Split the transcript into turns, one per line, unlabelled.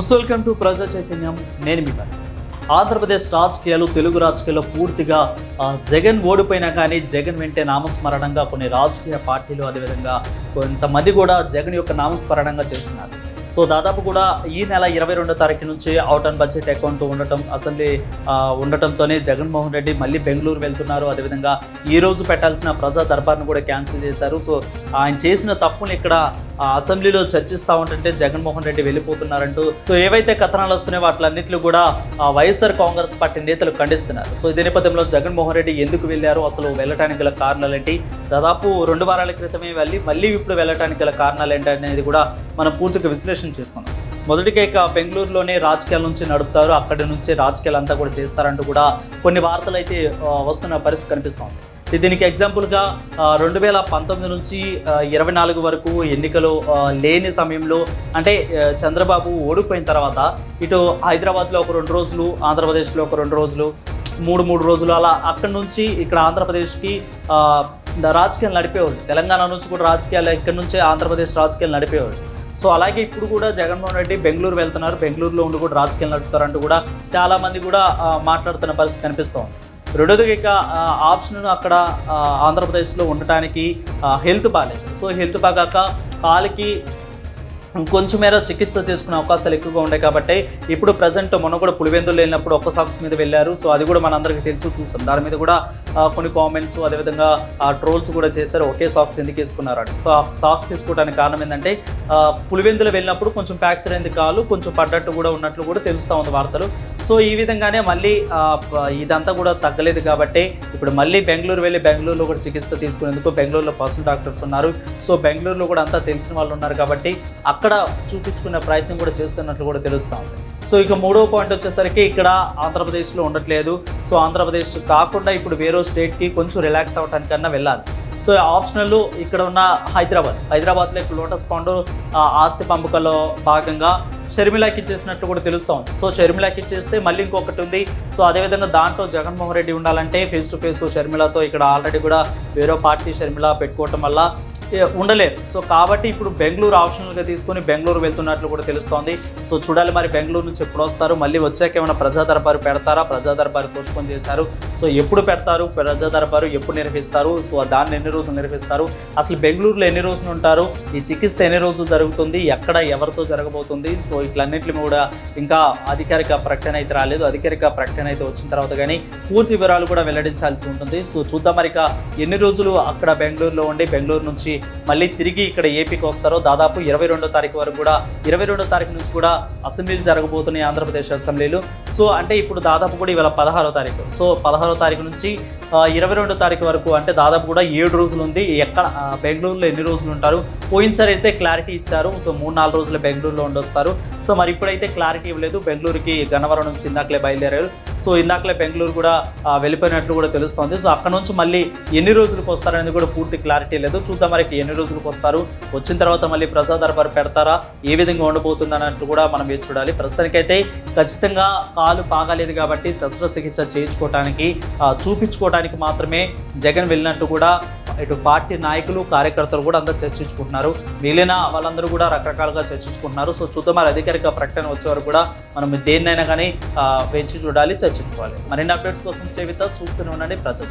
నమస్తే welcome to ప్రజా చైతన్యం నేను మీ ఆంధ్రప్రదేశ్ రాజకీయాలు తెలుగు రాజకీయాల్లో పూర్తిగా జగన్ ఓడిపోయినా కానీ జగన్ వెంటే నామస్మరణంగా కొన్ని రాజకీయ పార్టీలు అదేవిధంగా కొంతమంది కూడా జగన్ యొక్క నామస్మరణంగా చేస్తున్నారు. సో దాదాపు కూడా ఈ నెల ఇరవై రెండో తారీఖు నుంచి అవుట్ అండ్ బడ్జెట్ అకౌంట్ ఉండటం అసెంబ్లీ ఉండటంతోనే జగన్మోహన్ రెడ్డి మళ్ళీ బెంగళూరు వెళ్తున్నారు. అదేవిధంగా ఈ రోజు పెట్టాల్సిన ప్రజా దర్బార్ను కూడా క్యాన్సిల్ చేశారు. సో ఆయన చేసిన తప్పును ఇక్కడ అసెంబ్లీలో చర్చిస్తూ ఉంటుంటే జగన్మోహన్ రెడ్డి వెళ్ళిపోతున్నారంటూ సో ఏవైతే కథనాలు వస్తున్నాయో వాటిలన్నింటిలో కూడా వైఎస్ఆర్ కాంగ్రెస్ పార్టీ నేతలు ఖండిస్తున్నారు. సో ఇదే నేపథ్యంలో జగన్మోహన్ రెడ్డి ఎందుకు వెళ్ళారు? అసలు వెళ్ళటానికి గల కారణాలు ఏంటి దాదాపు రెండు వారాల క్రితమే వెళ్ళి మళ్ళీ ఇప్పుడు వెళ్ళటానికి గల కారణాలు ఏంటి అనేది కూడా మనం పూర్తిగా విశ్లేషణ చేసుకుందాం. మొదటిగా ఇక బెంగళూరులోనే రాజకీయాల నుంచి నడుపుతారు. అక్కడి నుంచే రాజకీయాలు అంతా కూడా చేస్తారంటూ కూడా కొన్ని వార్తలు అయితే వస్తున్న పరిస్థితి కనిపిస్తోంది దీనికి ఎగ్జాంపుల్గా రెండు వేల పంతొమ్మిది నుంచి ఇరవై నాలుగు వరకు ఎన్నికలు లేని సమయంలో అంటే చంద్రబాబు ఓడిపోయిన తర్వాత ఇటు హైదరాబాద్లో ఒక రెండు రోజులు ఆంధ్రప్రదేశ్లో ఒక రెండు రోజులు మూడు మూడు రోజులు అలా అక్కడి నుంచి ఇక్కడ ఆంధ్రప్రదేశ్కి రాజకీయాలు నడిపేవాళ్ళు. తెలంగాణ నుంచి కూడా రాజకీయాలు ఇక్కడ నుంచే ఆంధ్రప్రదేశ్ రాజకీయాలు నడిపేవాళ్ళు. సో అలాగే ఇప్పుడు కూడా జగన్మోహన్ రెడ్డి బెంగళూరు వెళ్తున్నారు. బెంగళూరులో ఉండి కూడా రాజకీయాలు నడుపుతారంటూ కూడా చాలామంది కూడా మాట్లాడుతున్న పరిస్థితి కనిపిస్తోంది. రెండోది ఇక ఆప్షన్ అక్కడ ఆంధ్రప్రదేశ్లో ఉండటానికి హెల్త్ బాగాలేదు. సో హెల్త్ బాగాక కాలికి కొంచెం మేర చికిత్స చేసుకునే అవకాశాలు ఎక్కువగా ఉన్నాయి కాబట్టి ఇప్పుడు ప్రజెంట్ మొన్న కూడా పులివెందులు వెళ్ళినప్పుడు ఒక్క సాక్స్ మీద వెళ్ళారు. సో అది కూడా మనందరికీ తెలుసు చూసాం. దాని మీద కూడా కొన్ని కామెంట్స్ అదేవిధంగా ఆ ట్రోల్స్ కూడా చేశారు. ఒకే సాక్స్ ఎందుకు వేసుకున్నారు అని సో ఆ సాక్స్ వేసుకోవడానికి కారణం ఏంటంటే పులివెందులు వెళ్ళినప్పుడు కొంచెం ఫ్రాక్చర్ అయింది కాలు కొంచెం పడ్డట్టు కూడా ఉన్నట్లు కూడా తెలుస్తూ ఉంది వార్తలు. సో ఈ విధంగానే మళ్ళీ ఇదంతా కూడా తగ్గలేదు కాబట్టి ఇప్పుడు మళ్ళీ బెంగళూరు వెళ్ళి బెంగళూరులో కూడా చికిత్స తీసుకునేందుకు బెంగళూరులో పర్సనల్ డాక్టర్స్ ఉన్నారు. సో బెంగళూరులో కూడా అంతా తెలిసిన వాళ్ళు ఉన్నారు కాబట్టి అక్కడ చూపించుకునే ప్రయత్నం కూడా చేస్తున్నట్లు కూడా తెలుస్తూ ఉంది. సో ఇక మూడో పాయింట్ వచ్చేసరికి ఇక్కడ ఆంధ్రప్రదేశ్లో ఉండట్లేదు. సో ఆంధ్రప్రదేశ్ కాకుండా ఇప్పుడు వేరే స్టేట్కి కొంచెం రిలాక్స్ అవ్వటానికన్నా వెళ్ళాలి. సో ఆప్షనల్ ఇక్కడ ఉన్న హైదరాబాద్. హైదరాబాద్లో ఇప్పుడు లోటస్ పాండు ఆస్తి పంపకలో భాగంగా షర్మిలాకి ఇచ్చేసినట్టు కూడా తెలుస్తోంది సో షర్మిలాకి ఇచ్చేస్తే మళ్ళీ ఇంకొకటి ఉంది. సో అదేవిధంగా దాంట్లో జగన్మోహన్ రెడ్డి ఉండాలంటే ఫేస్ టు ఫేస్ షర్మిలతో ఇక్కడ ఆల్రెడీ కూడా వేరే పార్టీ షర్మిల పెట్టుకోవటం వల్ల ఉండలేరు సో కాబట్టి ఇప్పుడు బెంగళూరు ఆప్షనల్గా తీసుకొని బెంగళూరు వెళ్తున్నట్లు కూడా తెలుస్తోంది. సో చూడాలి మరి బెంగళూరు నుంచి ఎప్పుడు వస్తారు. మళ్ళీ వచ్చాక ఏమైనా ప్రజా దర్బారు పెడతారా? ప్రజా దర్బారు పోస్ట్పోన్ చేశారు. సో ఎప్పుడు పెడతారు? ప్రజా దర్బారు ఎప్పుడు నిర్వహిస్తారు? సో దాన్ని ఎన్ని రోజులు నిర్వహిస్తారు? అసలు బెంగళూరులో ఎన్ని రోజులు ఉంటారు? ఈ చికిత్స ఎన్ని రోజులు జరుగుతుంది? ఎక్కడ ఎవరితో జరగబోతుంది? సో ఇట్లన్నింటిని కూడా ఇంకా అధికారిక ప్రకటన అయితే రాలేదు. అధికారిక ప్రకటన అయితే వచ్చిన తర్వాత కానీ పూర్తి వివరాలు కూడా వెల్లడించాల్సి ఉంటుంది. సో చూద్దాం మరి ఎన్ని రోజులు అక్కడ బెంగళూరులో ఉండి బెంగళూరు నుంచి మళ్ళీ తిరిగి ఇక్కడ ఏపీకి వస్తారో దాదాపు ఇరవై రెండో తారీఖు వరకు కూడా ఇరవై రెండో తారీఖు నుంచి కూడా అసెంబ్లీలు జరగబోతున్నాయి ఆంధ్రప్రదేశ్ అసెంబ్లీలు. సో అంటే ఇప్పుడు దాదాపు కూడా ఇవాళ పదహారో తారీఖు. సో పదహారో తారీఖు నుంచి ఇరవై రెండో తారీఖు వరకు అంటే దాదాపు కూడా ఏడు రోజులు ఉంది. ఎక్కడ బెంగళూరులో ఎన్ని రోజులు ఉంటారు? పోయినసారి అయితే క్లారిటీ ఇచ్చారు. సో మూడు నాలుగు రోజులు బెంగళూరులో ఉండొస్తారు. సో మరి ఇప్పుడైతే క్లారిటీ ఇవ్వలేదు. బెంగళూరుకి గన్నవరం నుంచి ఇందాకలే బయలుదేరారు. సో ఇందాకలే బెంగళూరు కూడా వెళ్ళిపోయినట్లు కూడా తెలుస్తోంది. సో అక్కడ నుంచి మళ్ళీ ఎన్ని రోజులకు వస్తారనేది కూడా పూర్తి క్లారిటీ లేదు. చూద్దాం మరి ఎన్ని రోజులకు వస్తారు? వచ్చిన తర్వాత మళ్ళీ ప్రజా దర్బార్ పెడతారా? ఏ విధంగా ఉండబోతుంది అన్నట్టు కూడా మనం వేచి చూడాలి. ప్రస్తుతానికైతే ఖచ్చితంగా కాలు బాగాలేదు కాబట్టి శస్త్రచికిత్స చేయించుకోవడానికి చూపించుకోవడానికి మాత్రమే జగన్ వెళ్ళినట్టు కూడా ఇటు పార్టీ నాయకులు కార్యకర్తలు కూడా అందరూ చర్చించుకుంటున్నారు. మిగిలిన వాళ్ళందరూ కూడా రకరకాలుగా చర్చించుకుంటున్నారు. సో చూద్దాం మరి అధికారిక ప్రకటన వచ్చే వరకు కూడా మనం దేన్నైనా కానీ వేచి చూడాలి చర్చించుకోవాలి. మరిన్ని అప్డేట్స్ కోసం స్టే విత్ చూస్తూనే ఉండండి. ప్రజా